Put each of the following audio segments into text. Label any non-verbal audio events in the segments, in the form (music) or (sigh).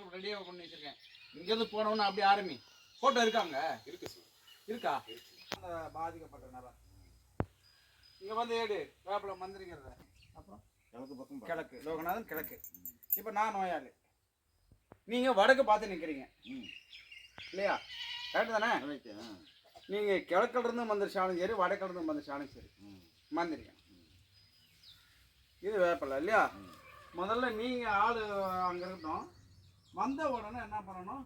ரெடியாக கொண்டு வச்சிருக்கேன். இங்கேருந்து போனவொன்னு அப்படி ஆரம்பி. ஃபோட்டோ இருக்காங்க? இருக்கு சார் இருக்கா? அந்த பாதிக்கப்பட்ட நபர் இங்கே வந்து ஏடு வேப்பில மந்திரிக்கிறத அப்புறம் கிழக்கு பக்கம். கிழக்கு லோகநாதன் கிழக்கு. இப்போ நான் நோயாளி. நீங்கள் வடக்கு பார்த்து நிற்கிறீங்க. இல்லையா? கரெக்டு தானே. நீங்கள் கிழக்குல இருந்து மந்திரிச்சாலும் சரி வடக்குல இருந்து மந்திரிச்சாலும் சரி. ம். மந்திரிக்கணும் இது வேப்பில இல்லையா? முதல்ல நீங்கள் ஆள் அங்கே இருக்கட்டும். வந்த உடனே என்ன பண்ணணும்?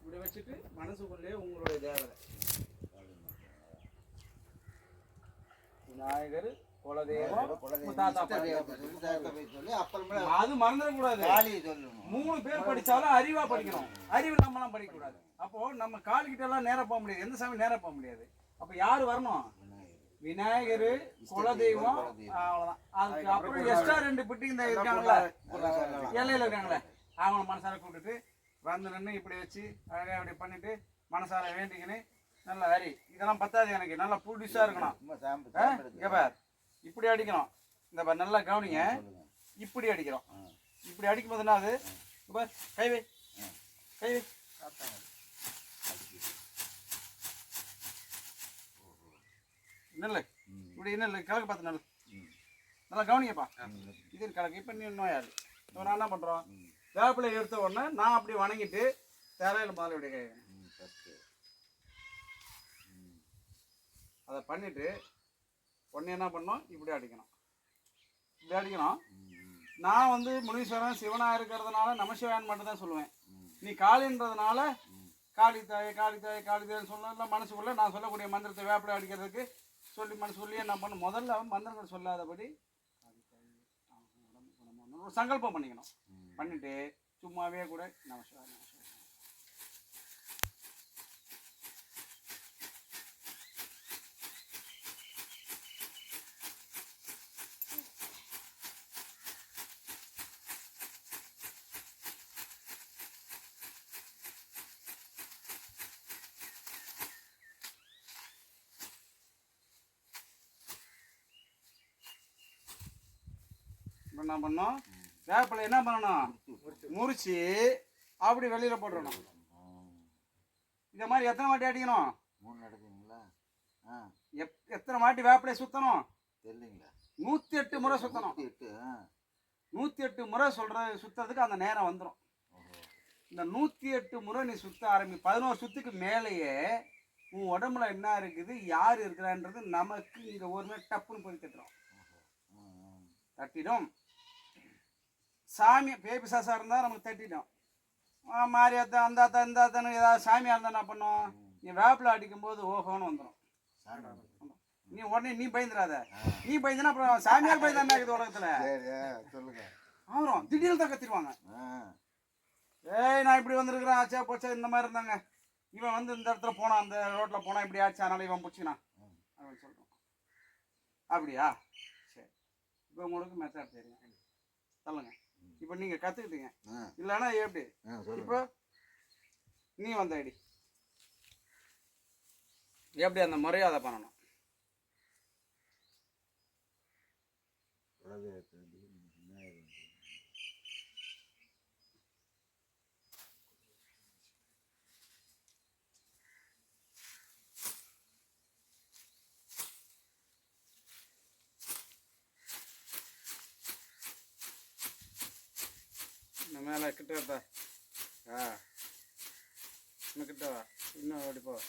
இப்படி வச்சுட்டு மனசுக்குள்ளேயே உங்களுடைய தேவதை விநாயகர் அது மறந்துடக்கூடாது. மூணு பேர் படிச்சாலும் அறிவா படிக்கணும். அறிவு இல்லாமலாம் படிக்க கூடாது. அப்போ நம்ம கால்கிட்ட எல்லாம் நேரா போக முடியாது. எந்த சாமி நேரா போக முடியாது. அப்ப யார் வரணும்? விநாயகர். குலதெய்வம். அவ்வளவுதான். அதுக்கு அப்புறம் எக்ஸ்ட்ரா ரெண்டு பிட்டு இந்த இருக்காங்களா? எல்லையில இருக்காங்களே? அவங்கள மனசார கூப்பிட்டுட்டு வந்து நின்று இப்படி வச்சு அழகா இப்படி பண்ணிட்டு மனசார வேண்டிக்கின்னு நல்லா ஹரி இதெல்லாம் பத்தாது எனக்கு. நல்லா புதுசா இருக்கணும். பார். இப்படி அடிக்கணும். இந்த பார் நல்லா கவனிங்க. இப்படி அடிக்கிறோம். இப்படி அடிக்கும் போது என்ன பார். கை வை. கை வை. நெல்லு ம். இப்படி நெல்லு கிழக்கு பார்த்து நெல்லு. நல்லா கவனிங்கப்பா. இது கிழக்கு இப்போ நீ நோயாளி இப்போ நான் என்ன பண்ணுறோம். வேப்பிலை எடுத்த உடனே நான் அப்படி வணங்கிட்டு தேரையில் முதல்ல இப்படி. அதை பண்ணிட்டு உடனே என்ன பண்ணோம் இப்படி அடிக்கணும் இப்படி அடிக்கணும். நான் வந்து முனீஸ்வரன் சிவனாக இருக்கிறதுனால நமசிவாயன் மட்டும் தான் சொல்லுவேன். நீ காளின்றதுனால ம். காளி தாய் காளி தாய் காளி தாய்னு சொல்லலாம் மனசுக்குள்ள நான் சொல்லக்கூடிய மந்திரத்தை வேப்பிலை அடிக்கிறதுக்கு சொல்லி மனசுக்குள்ளேயே நான் பண்ண முதல்ல மந்திரங்கள் சொல்லாதபடி. ஒரு சங்கல்பம் பண்ணிக்கணும். பண்ணிட்டு சும்மாவே கூட நமசிவாய நமசிவாய இப்ப என்ன பண்ணோம் வேப்பிலை என்ன பண்ணணும்? முறிச்சு அப்படி வெளியில போட்டுறணும். ம். இந்த மாதிரி எத்தனை வாட்டி அடிக்கணும்? மூணு நடக்குதுங்களா ஆ. எப்- எத்தனை வாட்டி வேப்பிலை சுத்தணும்? தெரியலீங்களா. நூத்தி எட்டு முறை நூத்தி எட்டு நூத்தி எட்டு முறை சொல்ற சுத்தறதுக்கு அந்த நேரம் வந்துடும் இந்த நூத்தி எட்டு முறை நீ சுத்த ஆரம்பி பதினோரு சுத்துக்கு மேலேயே உன் உடம்புல என்ன இருக்குது யார் இருக்கிறான்றது நமக்கு இங்க ஒரு நாள் டப்புன்னு போய் தட்டுறோம். தட்டிடும். சாமி பேய் பிசாசா இருந்தால் நமக்கு தட்டிடும். மாரியாத்தா இந்த அத்தான்னு ஏதாவது சாமியாக இருந்தால் என்ன பண்ணும்? நீ வேப்பில் அடிக்கும்போது ஓஹோன்னு வந்துடும். நீ உடனே நீ பயந்துடாத. நீ பயந்துனா அப்புறம் சாமியார் (laughs) பயந்தா என்ன இருக்குது உலகத்தில். சொல்லுங்க. ஆமாம் திடீர்னு தான் கத்திடுவாங்க. ஏய் நான் இப்படி வந்திருக்கிறேன். ஆச்சா போச்சா இந்த மாதிரி இருந்தாங்க. இவன் வந்து இந்த இடத்துல போனான் அந்த ரோட்டில் போனான் இப்படி ஆச்சு? அதனால இவன் பிடிச்சினான். ம். அப்படின்னு சொல்கிறோம் அப்படியா? சரி. இப்போ உங்களுக்கு மெத்தட் தெரியும். சொல்லுங்க. இப்போ நீங்கள் கற்றுக்கிட்டீங்க ஆ. இல்லைன்னா எப்படி? இப்போ நீ வந்த ஐடி. எப்படி அந்த மரியாதை பண்ணணும் குலதெய்வத்துக்கு விநாயகர் இந்த மேலே கிட்ட வைப்ப. ஆ. இன்னும் கிட்ட வா. இன்னும் அப்படி போ.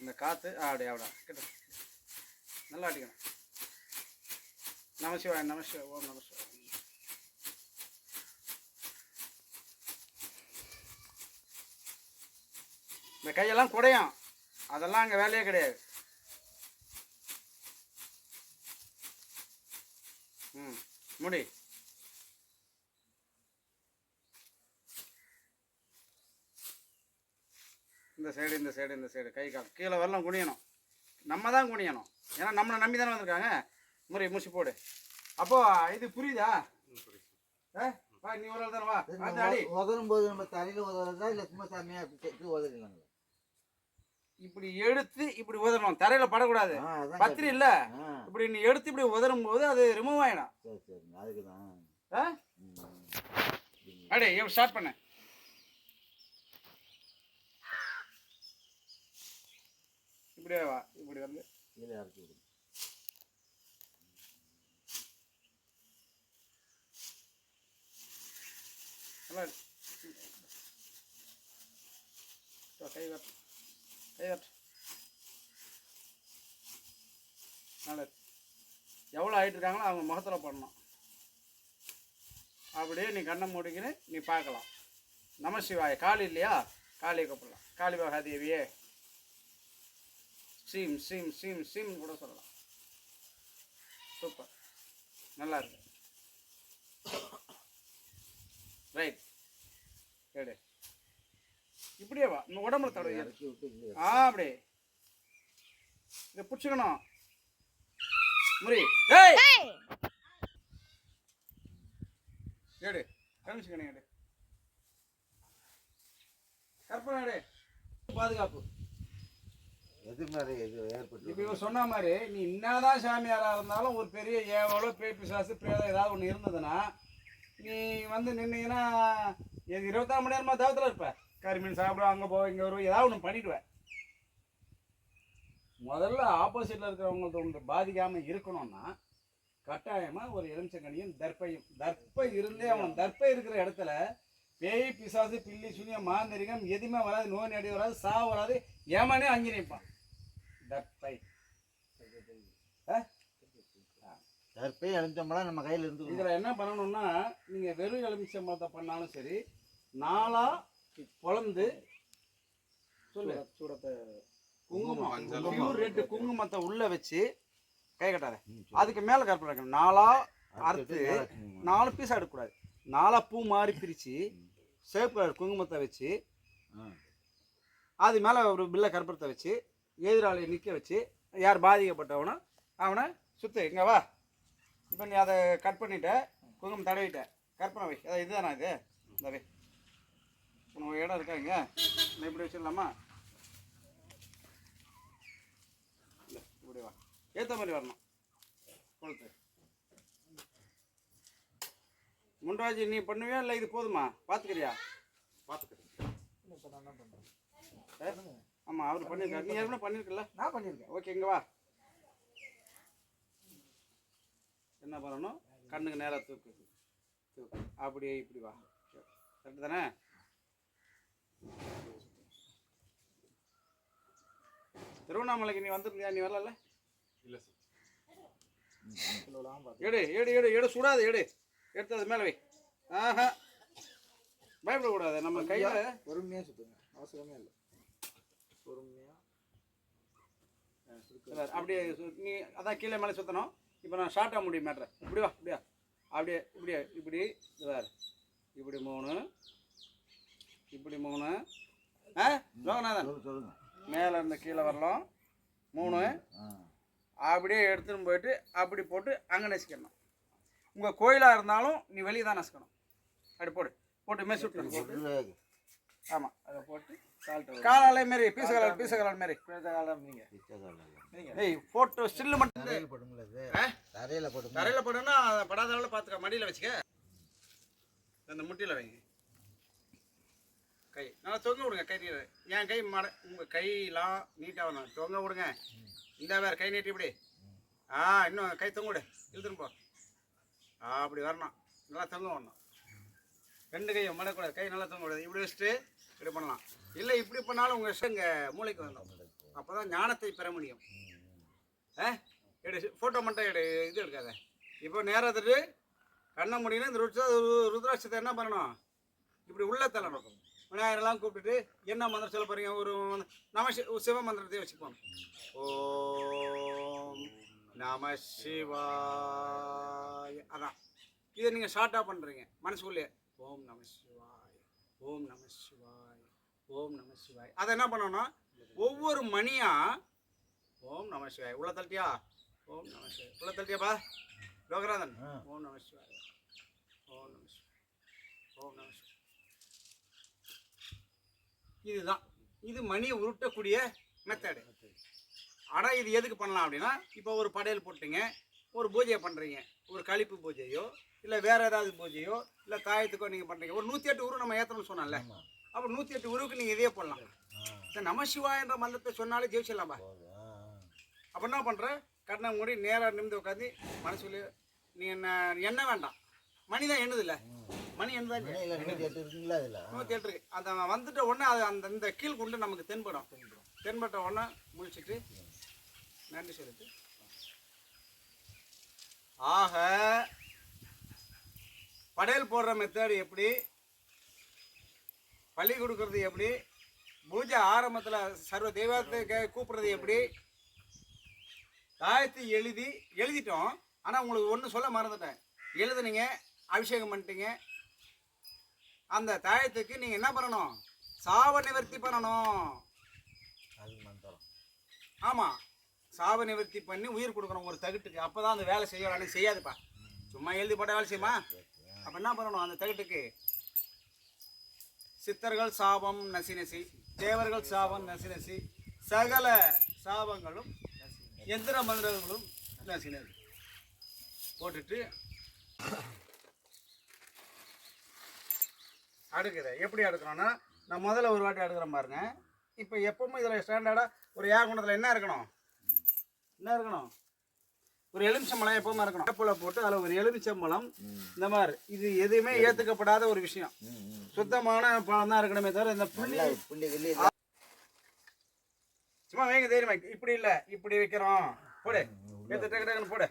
இந்த காற்று ஆ அப்படி ஆவிடா கிட்ட. நல்லா அடிக்கணும். நமசிவாய் நமசிவாய் ஓம் நமசிவாய் இந்த கையெல்லாம் குடையும். அதெல்லாம் அங்கே வேலையே கிடையாது. ம். முடி. இந்த சைடு இந்த சைடு இந்த சைடு கை கால். கீழே வரலாம் குனியணும். நம்ம தான் குனியணும். ஏன்னா நம்மளை நம்பி தானே வந்திருக்காங்க. முறை மூசி போடு. அப்போ இது புரியுதா? வா நீ ஒரு ஆள் தானே வா. உதரும் போது நம்ம தலையில உதறதா இல்ல சும்மா சாமியா இப்படி உதறிடலாங்களா? இப்படி எடுத்து இப்படி உதறணும். தரையில படக்கூடாது. பத்திரி இல்ல. இப்படி நீ எடுத்து இப்படி உதறும் போது அது ரிமூவ் ஆயிடும். சரி சரி. அதுக்கு தான்? அடே ஸ்டார்ட் பண்ண. இப்படியே வா இப்படி வந்து கீழே இறக்கி விடு நல்லா இரு. இதோ கை வட்டு கை வட்டு நல்லா இரு. எவ்வளோ ஆயிட்டு இருக்காங்களோ அவங்க முகத்தில் பண்ணணும் அப்படியே நீ கண்ணை மூடிக்கின்னு நீ பார்க்கலாம் நம சிவாய காளி இல்லையா காளியை கூப்பிடலாம் காளி மகாதேவியே சீம் சீம் சீம் சீம் கூட சொல்லலாம். சூப்பர். நல்லா இருக்கு. ரைட் எடு இப்படியே வா. இந்த உடம்புல தடவை ஆ அப்படியே. இதை பிடிச்சிக்கணும். முறி. ஏய்! எடு கமிச்சுக்கணும் எடு கற்பனை எடு பாதுகாப்பு. எது மாதிரி எது ஏற்பட்டு இப்போ இவன் சொன்ன மாதிரி நீ என்னதான் சாமியாராக இருந்தாலும் ஒரு பெரிய ஏவலோ பேய் பிசாசு பிரேதம் ஏதாவது ஒன்று இருந்ததுன்னா நீ வந்து நின்னீங்கன்னா இருபத்தாறு மணி நேரமா தவத்தில் இருப்ப. கறிமீன் சாப்பிடுவோம் அங்கே போவோம் இங்கே வருவோம் ஏதாவது ஒன்று பண்ணிடுவேன் முதல்ல ஆப்போசிட்டில் இருக்கிறவங்களுக்கு ஒன்று பாதிக்காமல் இருக்கணும்னா கட்டாயமாக ஒரு எலுமிச்சங்கனியும் தர்ப்பையும் தர்ப்பை இருந்தே அவன் தர்ப்பை இருக்கிற இடத்துல பேய் பிசாசு பில்லி சுனியம் மாந்தரிகம் எதுவுமே வராது நோய் நடி வராது சாவு வராது ஏமானே அங்கே நிற்பான் கற்பை அழிஞ்சோம்னா நம்ம கையில் இருந்து இதில் என்ன பண்ணணும்னா நீங்கள் வெறும் எலுமிச்சம்பழத்தை பண்ணாலும் சரி நாளா பொழந்து சொல்லு. சூடத்தை குங்குமம் பியூர் ரெட்டு குங்குமத்தை உள்ள வச்சு கை கட்டாத. அதுக்கு மேலே கற்பனை வைக்கணும். நாளா அறுத்து நாலு பீஸ் எடுக்கக்கூடாது. நாலா பூ மாதிரி பிரித்து சேப்பு கலர் குங்குமத்தை வச்சு அது மேலே ஒரு பில்லை கற்பூரத்தை வச்சு எதிராளியை நிற்க வச்சு யார் பாதிக்கப்பட்டவனோ அவனை சுத்து இங்கே வா. இப்போ நீ அதை கட் பண்ணிட்ட குங்குமம் தடவிட்ட. கற்பனை வை. அதான் இதுதானா இது? இந்த வை. உனக்கு இடம் இருக்கா இங்கே? நான் இப்படி வச்சிடலாமா? இல்ல, இப்படி வா. ஏற்ற மாதிரி வரணும். கொளுத்து. முன்ராஜி நீ பண்ணுவியா இல்லை இது போதுமா? பார்த்துக்கிறியா பார்த்துக்கிறேன் ஆமாம் அவர் பண்ணியிருக்காரு நீ ஏற்கனவே பண்ணியிருக்கல நான் பண்ணியிருக்கேன் ஓகே இங்க வா. என்ன பண்ணணும்? கண்ணுக்கு நேராக தூக்கு. தூக்கு. அப்படியே இப்படி வா. கரெக்டு தானே? திருவண்ணாமலைக்கு நீ வந்திருந்தியா நீ வரல எடு எடு எடு எடு சுடாது எடு. எடுத்து அது மேலே வை. ஆஹா. பயப்படக்கூடாது. நம்ம கையில் பொறுமையாக சுற்றுங்க அவசரமே இல்லை. பொறுமையாக இல்ல, அப்படியே நீ அதான் கீழே மேலே சுற்றணும் இப்போ நான் ஷார்ட்டாக முடியும் மேட்ரு இப்படி வா இப்படியா அப்படியே இப்படியே இப்படி வேறு இப்படி மூணு. இப்படி மூணு. ஆ லோகநாதன். சொல்லு சொல்லுங்க. மேலே இருந்து கீழே வரலாம். மூணு. அப்படியே எடுத்துன்னு போயிட்டு அப்படி போட்டு அங்கே நசுக்கணும் உங்கள் கோயிலாக இருந்தாலும் நீ வெளியே தான் நசுக்கணும். அப்படி போடு. போட்டு விட்டுணும் சொல்லு. ஆமாம் அதை போட்டு காலாலே மாரி பீச கலர் பீச கலர் மாரி. ஏய் போட்டு ஸ்டில்லு மட்டும் தரையில் படுங்களா இது? தரையில் படுங்க தரையில் அதை படாத அளவில் பார்த்துக்க. மடியில் வச்சுக்க. அந்த முட்டியில் வைங்க. கை. நல்லா தொங்க விடுங்க. கை நீட்டு. என் கை மட உங்கள் கையெல்லாம் நீட்டாக வரணும். தொங்க விடுங்க. இந்த வேறு கை நீட்டி இப்படி. ஆ இன்னும் கை தொங்க விடு. இழுத்துன்னு போ. ஆ அப்படி வரணும். நல்லா தொங்க விடணும். ரெண்டு கையும் மடக்கூடாது. கை நல்லா தொங்க விடாது. இப்படி வச்சுட்டு இப்படி பண்ணலாம். இல்லை இப்படி பண்ணாலும் உங்கள் இஷ்டம் இங்கே மூளைக்கு வந்துடும். அப்போ தான் ஞானத்தை பெற முடியும். ஆ? எடு ஃபோட்டோ மட்டும் எடு இது எடுக்காத. இப்போ நேரம் எடுத்துட்டு கண்ணை முடியணும் இந்த ருத்ரா ருத்ராட்சத்தை என்ன பண்ணணும்? இப்படி உள்ள தள்ளணும். விநாயகரெல்லாம் கூப்பிட்டுட்டு என்ன மந்திரம் சொல்ல போகிறீங்க ஒரு நம சிவ மந்திரத்தையும் வச்சுப்போம் ஓம் நம சிவாய். அதான். இதை நீங்கள் ஷார்ட்டாக பண்ணுறீங்க மனசுக்குள்ளே ஓம் நம சிவாய். ஓம் நம சிவாய். ஓம் நம சிவாய். அதை என்ன பண்ணணும் ஒவ்வொரு மணியா ஓம் நம சிவாய். உள்ள தள்ளிட்டியா? ஓம் நம சிவாய். உள்ள தள்ளிட்டியாப்பா? லோகநாதன். ஓம் நம சிவாய். ஓம் நம சிவாய். ஓம் நம சிவாய். இதுதான். இது மணியை உருட்டக்கூடிய மெத்தடு ஆனால் இது எதுக்கு பண்ணலாம் அப்படின்னா இப்போ ஒரு படையல் போட்டீங்க ஒரு பூஜையை பண்ணுறீங்க ஒரு கழிப்பு பூஜையோ இல்லை வேற ஏதாவது பூஜையோ இல்லை தாயத்துக்கோ நீங்கள் பண்ணுறீங்க ஒரு நூற்றி எட்டு உரு நம்ம ஏற்றணும்னு சொன்னோம்ல ஆமா. அப்போ நூற்றி எட்டு உருவுக்கு நீங்கள் இதே பண்ணலாம் இந்த நமசிவாயன்ற மந்திரத்தை சொன்னாலே ஜெயிச்சிடலாம்பா. அப்போ என்ன பண்ணுற கண்ணை மூடி நேராக நிமிந்து உட்காந்து மனசுல நீ என்ன எண்ண வேண்டாம். மணி தான் எண்ணுதில்ல? மணி எண்ணுதான் நூற்றி எட்டு அந்த வந்துட்ட உடனே அது அந்த இந்த கீழ் குண்டு நமக்கு தென்படும். தென்பட்ட உடனே முழிச்சிட்டு நன்றி சொல்லிட்டு. ஆக படையல் போடுற மெத்தட் எப்படி? பள்ளி கொடுக்கறது எப்படி? பூஜை ஆரம்பத்தில் சர்வ தெய்வத்தை கூப்பிடுறது எப்படி? தாயத்தை எழுதி எழுதிட்டோம். ஆனால் உங்களுக்கு ஒன்று சொல்ல மறந்துட்டேன். எழுதுனீங்க அபிஷேகம் பண்ணிட்டீங்க. அந்த தாயத்துக்கு நீங்கள் என்ன பண்ணணும்? சாவ நிவர்த்தி பண்ணணும். ஆமாம் சாவ நிவர்த்தி பண்ணி உயிர் கொடுக்கணும் ஒரு தகுட்டுக்கு. அப்போ தான் அந்த வேலை செய்ய வேலை செய்யாதுப்பா. சும்மா எழுதி போட்ட வேலை செய்யுமா? அப்போ என்ன பண்ணணும் அந்த தகுட்டுக்கு? சித்தர்கள் சாபம் நசி நசி தேவர்கள் சாபம் நசி நசி சகல சாபங்களும் எந்திர மந்திரங்களும் நசி நசி. போட்டுட்டு அடுக்குது. எப்படி அடுக்கணும்னா நான் முதல்ல ஒரு வாட்டி அடுக்கிறேன் பாருங்க. இப்போ எப்பவுமே இதில் ஸ்டாண்டர்டாக ஒரு ஏகுண்டத்தில் என்ன இருக்கணும்? என்ன இருக்கணும்? ஒரு எலுமிச்சம்பழம் எப்பவுமே இருக்கணும். வேப்பிலை போட்டு அதில் ஒரு எலுமிச்சம்பழம். இந்த மாதிரி. இது எதுவுமே ஏற்றுக்கப்படாத ஒரு விஷயம். சுத்தமான பழம் தான் இருக்கணுமே தவிர இந்த புள்ளி புள்ளி கிள்ளி சும்மா வேங்க தைரியமா. இப்படி இல்லை. இப்படி வைக்கிறோம். போடு. எடுத்து டக்கு டக்குன்னு போடு.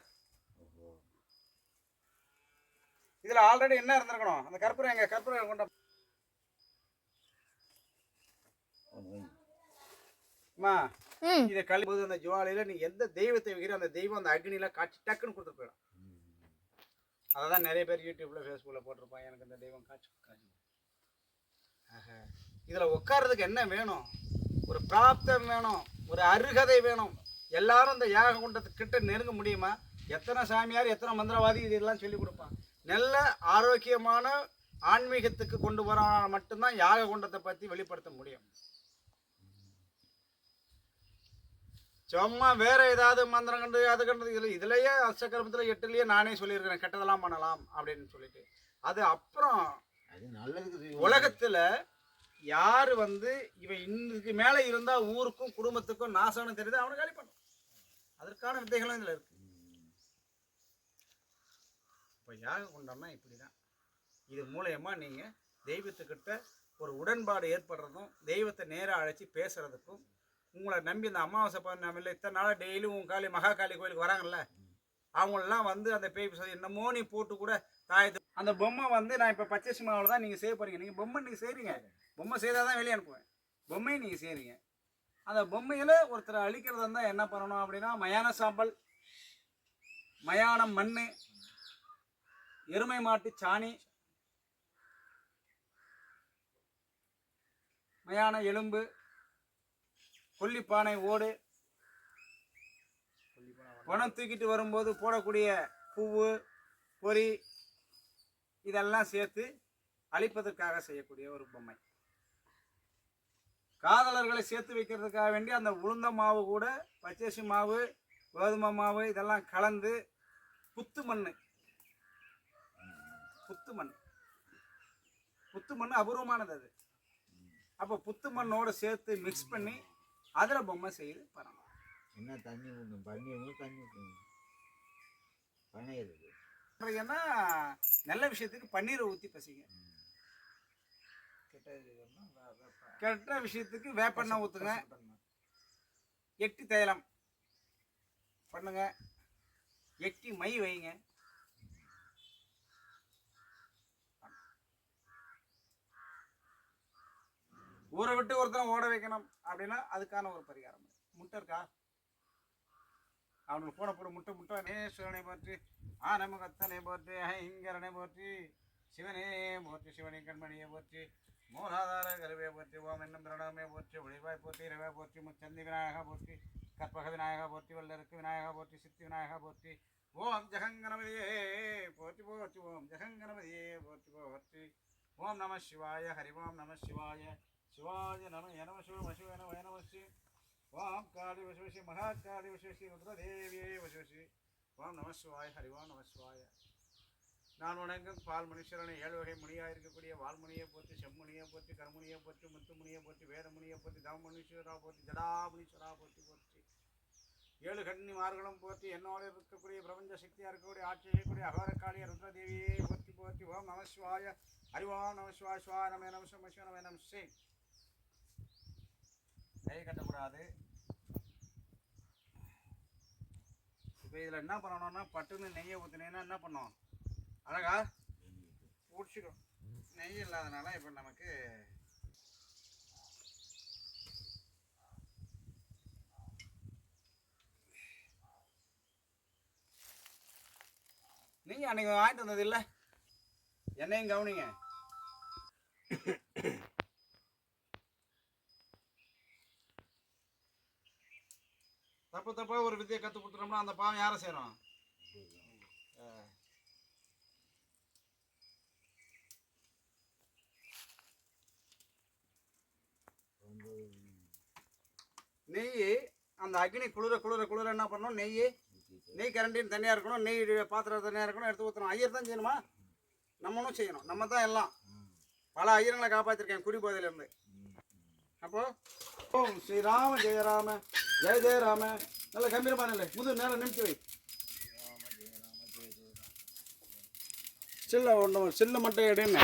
இதில் ஆல்ரெடி என்ன இருந்திருக்கணும். அந்த கற்பூரம் எங்க? கற்பூரம் கொண்ட இதை கழிப்போது அந்த ஜுவாலையில் நீ எந்த தெய்வத்தை வைக்கிற அந்த தெய்வம் அந்த அக்னியில காட்சி டக்குன்னு கொடுத்துட்டு போயிடும். அதை தான் நிறைய பேர் யூடியூப்ல ஃபேஸ்புக்கில் போட்டிருப்பான் எனக்கு இந்த தெய்வம் காட்சி காட்சி. இதில் உட்கார்றதுக்கு என்ன வேணும்? ஒரு பிராப்தம் வேணும் ஒரு அருகதை வேணும். எல்லாரும் இந்த யாக குண்டத்துக்கிட்ட நெருங்க முடியுமா? எத்தனை சாமியார் எத்தனை மந்திரவாதி இதெல்லாம் சொல்லி கொடுப்பான். நல்ல ஆரோக்கியமான ஆன்மீகத்துக்கு கொண்டு வர மட்டும்தான் யாக குண்டத்தை பற்றி வெளிப்படுத்த முடியும். சும்மா வேற ஏதாவது மந்திரம் கண்டு அது கண்டு இதில் இதுலேயே அஷ்டகர்மத்தில் எட்டுலேயே நானே சொல்லியிருக்கிறேன் கெட்டதெல்லாம் பண்ணலாம் அப்படின்னு சொல்லிட்டு. அது அப்புறம் உலகத்துல யாரு வந்து இவன் இன்னைக்கு மேல இருந்தா ஊருக்கும் குடும்பத்துக்கும் நாசம்னு தெரியுது அவனை காலி பண்ணும் அதற்கான வித்தைகளும் இதுல இருக்கு. இப்போ யாக குண்டம்னா இப்படிதான். இது மூலயமா நீங்க தெய்வத்துக்கிட்ட ஒரு உடன்பாடு ஏற்படுறதும் தெய்வத்தை நேராக அழைச்சி பேசுறதுக்கும் உங்களை நம்பி இந்த அமாவாசை பண்ணாமல் இத்தனை நாளாக டெய்லியும் உன் காளி மகா காளி கோயிலுக்கு வராங்கல்ல? அவங்களெலாம் வந்து அந்த பேய் பிசாசு என்னமோ நீ போட்டு கூட தாயத்து அந்த பொம்மை வந்து நான் இப்போ பச்சை மாவில் தான் நீங்கள் செய்ய போகிறீங்க நீங்கள் பொம்மை நீங்கள் செய்கிறீங்க பொம்மை செய்தால் தான் வெளியே அனுப்புவேன். பொம்மையை நீங்கள் செய்கிறீங்க அந்த பொம்மையில் ஒருத்தரை அழிக்கிறதா இருந்தால் என்ன பண்ணணும் அப்படின்னா மயான சாம்பல் மயானம் மண் எருமை மாட்டு சாணி மயான எலும்பு கொல்லிப்பானை ஓடு பணம் தூக்கிட்டு வரும்போது போடக்கூடிய பூவு பொறி இதெல்லாம் சேர்த்து அழிப்பதற்காக செய்யக்கூடிய ஒரு பொம்மை. காதலர்களை சேர்த்து வைக்கிறதுக்காக வேண்டி அந்த உளுந்த மாவு கூட பச்சரிசி மாவு கோதுமை மாவு இதெல்லாம் கலந்து புத்து மண் புத்து மண். புத்து மண் அபூர்வமானது அது. அப்போ புத்து மண்ணோடு சேர்த்து மிக்ஸ் பண்ணி அதில் பொம்மை செய்து பண்ணலாம் என்ன தண்ணி ஊற்றணும் ஊற்றணும் தண்ணி ஊற்றணும் பனை இருக்கு ஏன்னா நல்ல விஷயத்துக்கு பன்னீரை ஊற்றி பசிங்க. கெட்ட விஷயத்துக்கு வேப்பெண்ணெய் ஊற்றுங்க எட்டி தைலம். பண்ணுங்க. எட்டி மை வைங்க. ஊரை விட்டு ஒருத்தன் ஓட வைக்கணும் அப்படின்னா அதுக்கான ஒரு பரிகாரம். முட்டை இருக்கா? அவனுக்கு போன போட முட்டை முட்டை நேஸ்வரனை போற்றி ஆனமகத்தனை போற்றி ஐங்கரனை போற்றி சிவனே போற்றி சிவனை கண்மணியை போற்றி மூலாதார கருவே போற்றி ஓம் என்னும் பிரணமே போற்றி ஒளிவாய் போற்றி இரவே போற்றி முச்சந்தி விநாயகா போற்றி கற்பக விநாயகா போற்றி வல்லருக்கு விநாயகா போற்றி சித்தி விநாயகா போற்றி ஓம் ஜெகங்கணபதியே போற்றி போற்றி ஓம் ஜெகங்கணபதியே போற்றி போற்றி ஓம் நம சிவாய ஹரி ஓம் நம சிவாய சிவாய நம நம சிவ சிவ நம நம வாம் காளி வசுவசி மகாகாளி வசுவசி ருத்ரதேவியே வசுவசி வாம் நமஸ்வாய ஹரிவாம் நமஸ்வாய நான் வணங்கும் பால் மனுஷரனை ஏழு வகை முனியாக இருக்கக்கூடிய வால்முனியை போற்றி செம்முனியை போற்றி கருமுனியை போற்றி முத்துமுனியை போற்றி வேதமுனியை போற்றி தவமனுஷரா போற்றி ஜடாமுனீஸ்வரா போற்றி போற்றி ஏழு கன்னிமார்களும் போற்றி என்னோட இருக்கக்கூடிய பிரபஞ்ச சக்தியாக இருக்கக்கூடிய ஆட்சி செய்யக்கூடிய அகோரக்காளிய ருத்ரதேவியை போற்றி போற்றி ஓம் நமஸ்வாய சிவாய நமஸ்வாய் ஓம் நம சிவாய நம நம நம கை கட்டக்கூடாது இப்போ இதில் என்ன பண்ணணும்னா பட்டுன்னு நெய்யை ஊற்றினீங்கன்னா என்ன பண்ணோம்? அழகா பிடிச்சிடும் நெய் இல்லாதனால இப்போ நமக்கு நீங்கள் அன்றைக்கி வாங்கிட்டு வந்தது இல்லை? என்னையும் கவனிங்க. தப்பு தப்பா ஒரு வித்தியை கற்றுக் கொடுத்துட்டோம்னா அந்த பாவம் யாரை செய்கிறோம் நெய் அந்த அக்னி குளிர குளிர குளிர என்ன பண்ணணும்? நெய் நெய் கரண்டின்னு தனியாக இருக்கணும் நெய் பாத்திரம் தனியாக இருக்கணும் எடுத்து ஊற்றணும் ஐயர் தான் செய்யணுமா? நம்மளும் செய்யணும். நம்ம தான் எல்லாம். பல ஐயர்களை காப்பாற்றிருக்கேன் குடிபோதையிலேருந்து அப்போ ஓம் ஸ்ரீராம ஜெயராம ஜெய ஜெயராம நல்ல கம்பீரமான இல்லை முது நேரம் நிமிச்சு வை. சில்ல ஒன்று சில்லு மட்டும் எடுன்னு.